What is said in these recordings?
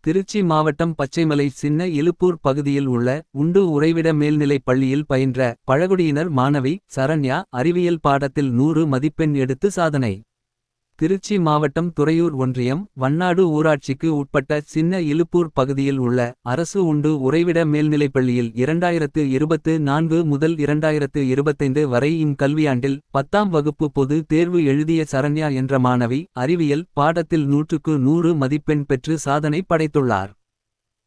திருச்சி மாவட்டம் பச்சைமலை சின்ன இலுப்பூர் பகுதியில் உள்ள உண்டு உறைவிட மேல்நிலைப் பள்ளியில் பயின்ற பழகுடியினர் மாணவி சரண்யா அறிவியல் பாடத்தில் நூறு மதிப்பெண் எடுத்து சாதனை. திருச்சி மாவட்டம் துறையூர் ஒன்றியம் வண்ணாடு ஊராட்சிக்கு உட்பட்ட சின்ன இலுப்பூர் பகுதியில் உள்ள அரசு உண்டு உறைவிட மேல்நிலைப்பள்ளியில் இரண்டாயிரத்து இருபத்து நான்கு முதல் இரண்டாயிரத்து இருபத்தைந்து வரை இம் கல்வியாண்டில் பத்தாம் வகுப்பு பொது தேர்வு எழுதிய சரண்யா என்ற மாணவி அறிவியல் பாடத்தில் நூற்றுக்கு நூறு மதிப்பெண் பெற்று சாதனை படைத்துள்ளார்.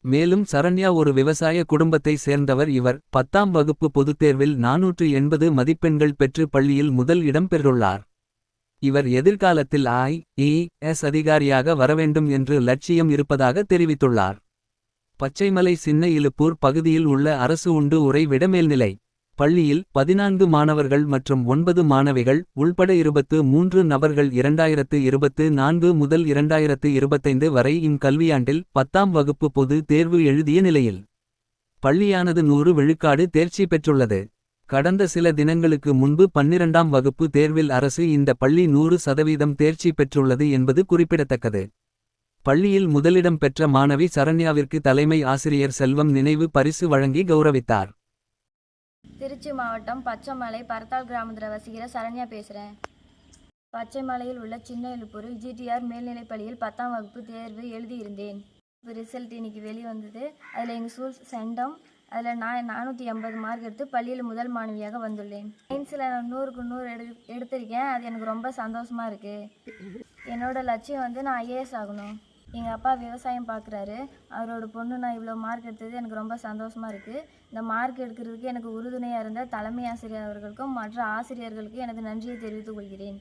மேலும் சரண்யா ஒரு விவசாய குடும்பத்தை சேர்ந்தவர். இவர் பத்தாம் வகுப்பு பொதுத் தேர்வில் நாநூற்று எண்பது மதிப்பெண்கள் பெற்று பள்ளியில் முதல் இடம் பெற்றுள்ளார். இவர் எதிர்காலத்தில் ஐ ஏ எஸ் அதிகாரியாக வரவேண்டும் என்று லட்சியம் இருப்பதாக தெரிவித்துள்ளார். பச்சைமலை சின்ன இலுப்பூர் பகுதியில் உள்ள அரசு உண்டு உரை விடமேல்நிலை. பள்ளியில் பதினான்கு மாணவர்கள் மற்றும் ஒன்பது மாணவிகள் உள்பட இருபத்து மூன்று நபர்கள் இரண்டாயிரத்து இருபத்து நான்கு முதல் இரண்டாயிரத்து இருபத்தைந்து வரை இம் கல்வியாண்டில் பத்தாம் வகுப்பு பொது தேர்வு எழுதிய நிலையில். பள்ளியானது நூறு விழுக்காடு தேர்ச்சி பெற்றுள்ளது. கடந்த சில தினங்களுக்கு முன்பு பன்னிரண்டாம் வகுப்பு தேர்வில் அரசு இந்த பள்ளி நூறு சதவீதம் தேர்ச்சி பெற்றுள்ளது என்பது குறிப்பிடத்தக்கது. பள்ளியில் முதலிடம் பெற்ற மாணவி சரண்யாவிற்கு தலைமை ஆசிரியர் செல்வம் நினைவு பரிசு வழங்கி கௌரவித்தார். திருச்சி மாவட்டம் பச்சைமலை பரத்தால் கிராமத்தில் வசிக்கிற சரண்யா பேசுகிறேன் பச்சைமலையில் உள்ள சின்ன எழுப்பூரில் ஜிடிஆர் மேல்நிலைப் பள்ளியில் பத்தாம் வகுப்பு தேர்வு எழுதியிருந்தேன். ரிசல்ட் இன்னைக்கு வெளிவந்தது. அதில் எங்கள் ஸ்கூல் சென்டம் அதில் நான் நானூற்றி எண்பது மார்க் எடுத்து பள்ளியில் முதல் மாணவியாக வந்துள்ளேன். சயின்ஸில் நான் நூறுக்கு நூறு எடு எடுத்திருக்கேன். அது எனக்கு ரொம்ப சந்தோஷமாக இருக்குது என்னோடய லட்சியம் வந்து நான் ஐஏஎஸ் ஆகணும். எங்கள் அப்பா விவசாயம் பார்க்குறாரு அவரோட பொண்ணு நான் இவ்வளோ மார்க் எடுத்தது எனக்கு ரொம்ப சந்தோஷமாக இருக்குது இந்த மார்க் எடுக்கிறதுக்கு எனக்கு உறுதுணையாக இருந்த தலைமை ஆசிரியர் அவர்களுக்கும் மற்ற ஆசிரியர்களுக்கும் எனது நன்றியை தெரிவித்துக் கொள்கிறேன்.